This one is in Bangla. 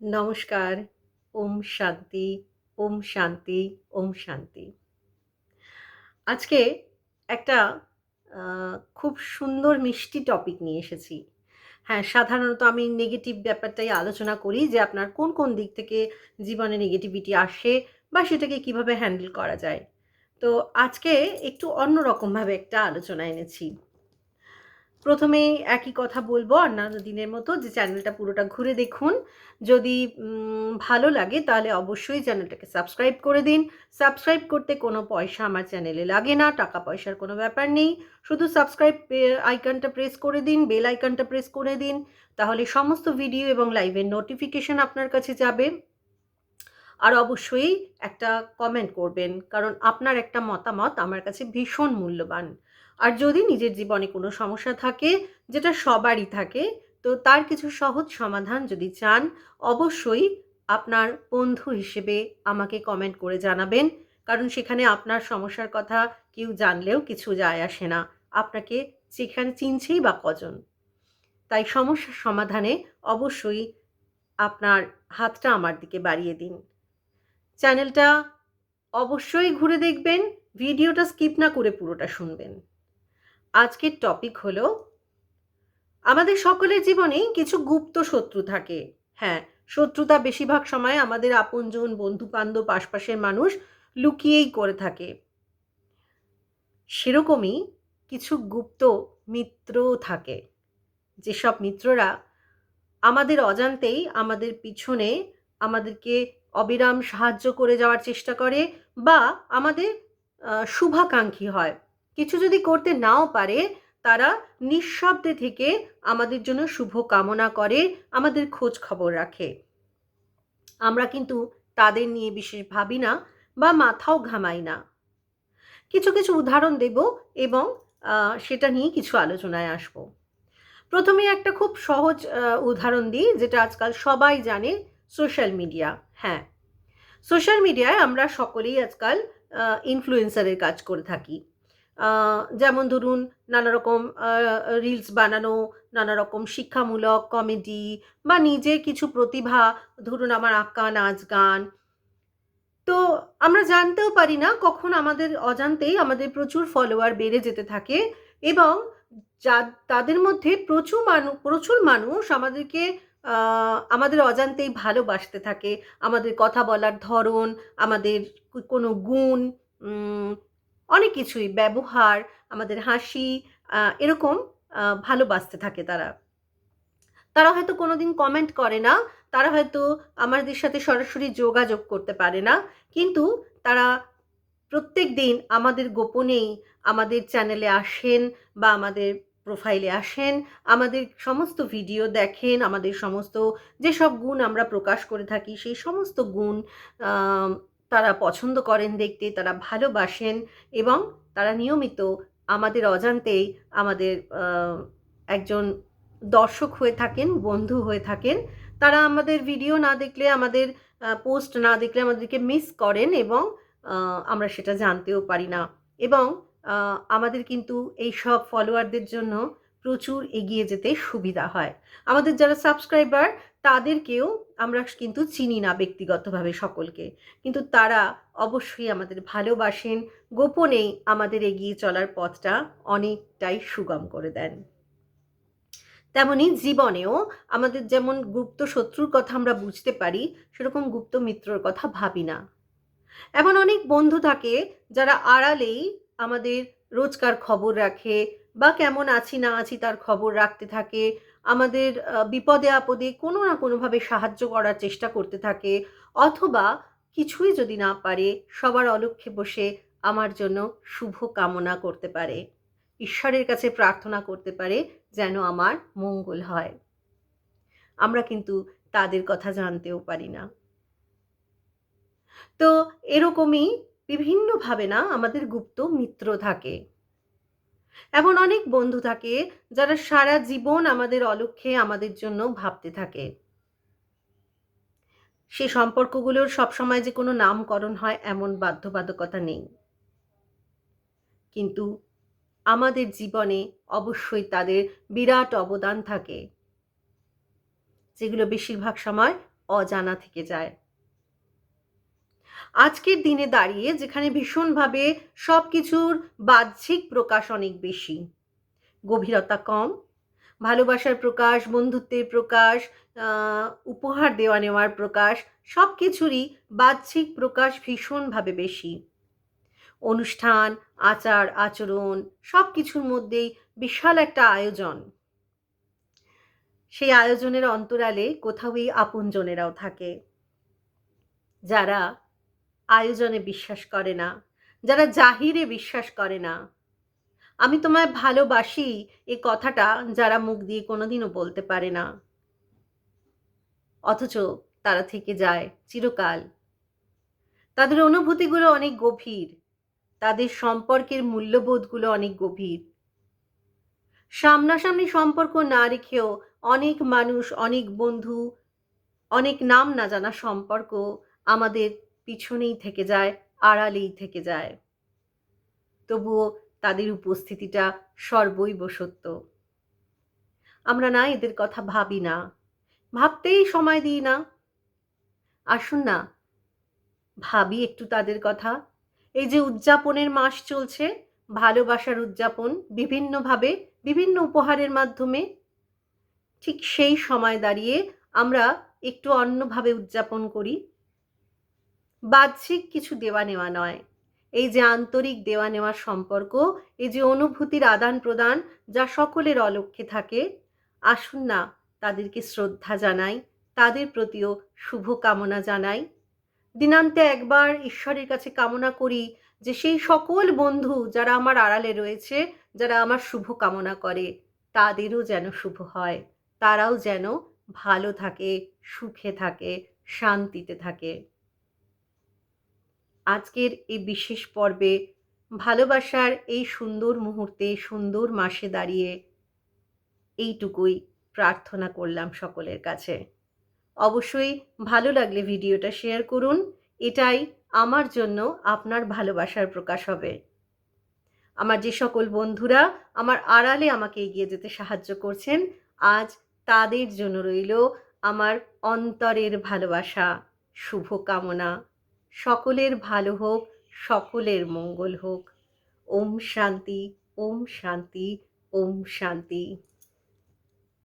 নমস্কার, ওম শান্তি ওম শান্তি ওম শান্তি। আজকে একটা খুব সুন্দর মিষ্টি টপিক নিয়ে এসেছি। হ্যাঁ সাধারণত আমি নেগেটিভ ব্যাপারটাই আলোচনা করি যে আপনার কোন কোন দিক থেকে জীবনে নেগেটিভিটি আসে বা সেটাকে কীভাবে হ্যান্ডেল করা যায়। তো আজকে একটু অন্যরকমভাবে একটা আলোচনা এনেছি। প্রথমেই একই কথা বলব অন্যান্য দিনের মতো যে চ্যানেলটা পুরোটা ঘুরে দেখুন। যদি ভালো লাগে তাহলে অবশ্যই চ্যানেলটাকে সাবস্ক্রাইব করে দিন। সাবস্ক্রাইব করতে কোনো পয়সা আমার চ্যানেলে লাগে না, টাকা পয়সার কোনো ব্যাপার নেই। শুধু সাবস্ক্রাইব আইকনটা প্রেস করে দিন বেল আইকনটা প্রেস করে দিন। তাহলে সমস্ত ভিডিও এবং লাইভের নোটিফিকেশন আপনার কাছে যাবে। আর অবশ্যই একটা কমেন্ট করবেন, কারণ আপনার একটা মতামত আমার কাছে ভীষণ মূল্যবান। আর যদি নিজের জীবনে কোনো সমস্যা থাকে, যেটা সবারই থাকে, তো তার কিছু সহজ সমাধান যদি চান, অবশ্যই আপনার বন্ধু হিসেবে আমাকে কমেন্ট করে জানাবেন। কারণ সেখানে আপনার সমস্যার কথা কেউ জানলেও কিছু যায় আসে না। আপনাকে সেখানে চিনছেই বা কজন। তাই সমস্যার সমাধানে অবশ্যই আপনার হাতটা আমার দিকে বাড়িয়ে দিন। চ্যানেলটা অবশ্যই ঘুরে দেখবেন, ভিডিওটা স্কিপ না করে পুরোটা শুনবেন। আজকের টপিক হলো, আমাদের সকলের জীবনেই কিছু গুপ্ত শত্রু থাকে। হ্যাঁ শত্রুতা বেশিরভাগ সময় আমাদের আপনজন বন্ধু বান্ধব আশপাশের মানুষ লুকিয়েই করে থাকে। সেরকমই কিছু গুপ্ত মিত্রও থাকে। যেসব মিত্ররা আমাদের অজান্তেই আমাদের পিছনে আমাদেরকে অবিরাম সাহায্য করে যাওয়ার চেষ্টা করে বা আমাদের শুভাকাঙ্ক্ষী হয়। কিছু যদি করতে নাও পারে, তারা নিঃশব্দে থেকে আমাদের জন্য শুভ কামনা করে, আমাদের খোঁজ খবর রাখে। আমরা কিন্তু তাদের নিয়ে বিশেষ ভাবি না বা মাথাও ঘামাই না। কিছু কিছু উদাহরণ দেব এবং সেটা নিয়ে কিছু আলোচনায় আসব। প্রথমে একটা খুব সহজ উদাহরণ দিই, যেটা আজকাল সবাই জানে, সোশ্যাল মিডিয়া। হ্যাঁ সোশ্যাল মিডিয়ায় আমরা সকলেই আজকাল ইনফ্লুয়েন্সারের কাজ করে থাকি। যেমন ধরুন নানা রকম রিলস বানানো, নানা রকম শিক্ষামূলক কমেডি বা নিজের কিছু প্রতিভা, ধরুন আমার আঁকা নাচ গান। তো আমরা জানতেও পারি না কখন আমাদের অজান্তেই আমাদের প্রচুর ফলোয়ার বেড়ে যেতে থাকে এবং যা, তাদের মধ্যে প্রচুর মানুষ প্রচুর মানুষ আমাদেরকে আমাদের অজান্তেই ভালোবাসতে থাকে। আমাদের কথা বলার ধরন, আমাদের কোনো গুণ অনেক কিছুই, ব্যবহার, আমাদের হাসি এরকম ভালোবাসতে থাকে তারা। তারা হয়তো কোনোদিন কমেন্ট করে না, তারা হয়তো আমাদের সাথে সরাসরি যোগাযোগ করতে পারে না, কিন্তু তারা প্রত্যেক দিন আমাদের গোপনেই আমাদের চ্যানেলে আসেন বা আমাদের প্রোফাইলে আসেন, আমাদের সমস্ত ভিডিও দেখেন, আমাদের সমস্ত যেসব গুণ আমরা প্রকাশ করে থাকি, সেই সমস্ত গুণ তারা পছন্দ করেন দেখতে, তারা ভালোবাসেন এবং তারা নিয়মিত আমাদের অজান্তেই আমাদের একজন দর্শক হয়ে থাকেন, বন্ধু হয়ে থাকেন। তারা আমাদের ভিডিও না দেখলে, আমাদের পোস্ট না দেখলে আমাদেরকে মিস করেন এবং আমরা সেটা জানতেও পারি না। এবং আমাদের কিন্তু এই সব ফলোয়ারদের জন্য প্রচুর এগিয়ে যেতে সুবিধা হয়। আমাদের যারা সাবস্ক্রাইবার তাদেরকেও আমরা কিন্তু চিনি না ব্যক্তিগতভাবে সকলকে। কিন্তু তারা অবশ্যই আমাদের ভালোবাসেন গোপনেই আমাদের এগিয়ে চলার পথটা অনেকটাই সুগম করে দেন। তেমনি জীবনেও আমাদের যেমন গুপ্ত শত্রুর কথা আমরা বুঝতে পারি, সেরকম গুপ্ত মিত্রর কথা ভাবি না। এমন অনেক বন্ধু থাকে যারা আড়ালেই আমাদের রোজকার খবর রাখে বা কেমন আছি না আছি তার খবর রাখতে থাকে আমাদের বিপদে আপদে কোনো না কোনোভাবে সাহায্য করার চেষ্টা করতে থাকে। অথবা কিছুই যদি না পারে, সবার অলক্ষ্যে বসে আমার জন্য শুভ কামনা করতে পারে। ঈশ্বরের কাছে প্রার্থনা করতে পারে যেন আমার মঙ্গল হয়। আমরা কিন্তু তাদের কথা জানতেও পারি না। তো এরকমই বিভিন্নভাবে না আমাদের গুপ্ত মিত্র থাকে। এমন অনেক বন্ধু থাকে যারা সারা জীবন আমাদের অলক্ষ্যে আমাদের জন্য ভাবতে থাকে। সে সম্পর্কগুলোর সবসময় যে কোনো নামকরণ হয় এমন বাধ্যবাধকতা নেই। কিন্তু আমাদের জীবনে অবশ্যই তাদের বিরাট অবদান থাকে, যেগুলো বেশিরভাগ সময় অজানা থেকে যায়। আজকের দিনে দাঁড়িয়ে যেখানে ভীষণভাবে সব কিছুর বাহ্যিক প্রকাশ অনেক বেশি। গভীরতা কম, ভালোবাসার প্রকাশ, বন্ধুত্বের প্রকাশ উপহার দেওয়া নেওয়ার প্রকাশ সব কিছুরই বাহ্যিক প্রকাশ ভীষণভাবে বেশি। অনুষ্ঠান, আচার, আচরণ সব কিছুর মধ্যেই বিশাল একটা আয়োজন। সেই আয়োজনের অন্তরালে কোথাও এই আপনজনেরাও থাকে। যারা আয়োজনে বিশ্বাস করে না, যারা জাহিরে বিশ্বাস করে না। আমি তোমায় ভালোবাসি এ কথাটা যারা মুখ দিয়ে কোনোদিনও বলতে পারে না। অথচ তারা থেকে যায় চিরকাল। তাদের অনুভূতিগুলো অনেক গভীর, তাদের সম্পর্কের মূল্যবোধগুলো অনেক গভীর। সামনাসামনি সম্পর্ক না রেখেও অনেক মানুষ, অনেক বন্ধু, অনেক নাম না জানা সম্পর্ক আমাদের পিছনেই থেকে যায়, আড়ালেই থেকে যায়। তবুও তাদের উপস্থিতিটা সর্বৈব সত্য। আমরা না এদের কথা ভাবি না। ভাবতেই সময় দিই না। আসুন না, ভাবি একটু তাদের কথা। এই যে উদযাপনের মাস চলছে, ভালোবাসার উদযাপন বিভিন্নভাবে, বিভিন্ন উপহারের মাধ্যমে, ঠিক সেই সময় দাঁড়িয়ে আমরা একটু অন্যভাবে উদযাপন করি। বাহ্যিক কিছু দেওয়া নেওয়া নয়। এই যে আন্তরিক দেওয়া নেওয়ার সম্পর্ক, এই যে অনুভূতির আদান প্রদান যা সকলের অলক্ষ্যে থাকে, আসুন না তাদেরকে শ্রদ্ধা জানাই, তাদের প্রতিও শুভ কামনা জানাই। দিনান্তে একবার ঈশ্বরের কাছে কামনা করি যে সেই সকল বন্ধু যারা আমার আড়ালে রয়েছে, যারা আমার শুভ কামনা করে, তাদেরও যেন শুভ হয়, তারাও যেন ভালো থাকে, সুখে থাকে, শান্তিতে থাকে। আজকের এই বিশেষ পর্বে ভালোবাসার এই সুন্দর মুহূর্তে, সুন্দর মাসে দাঁড়িয়ে এইটুকুই প্রার্থনা করলাম সকলের কাছে। অবশ্যই ভালো লাগলে ভিডিওটা শেয়ার করুন, এটাই আমার জন্য আপনার ভালোবাসার প্রকাশ হবে। আমার যে সকল বন্ধুরা আমার আড়ালে আমাকে এগিয়ে যেতে সাহায্য করছেন, আজ তাদের জন্য রইল আমার অন্তরের ভালোবাসা। শুভ কামনা সকলের ভালো হোক সকলের মঙ্গল হোক। ওম শান্তি ওম শান্তি ওম শান্তি।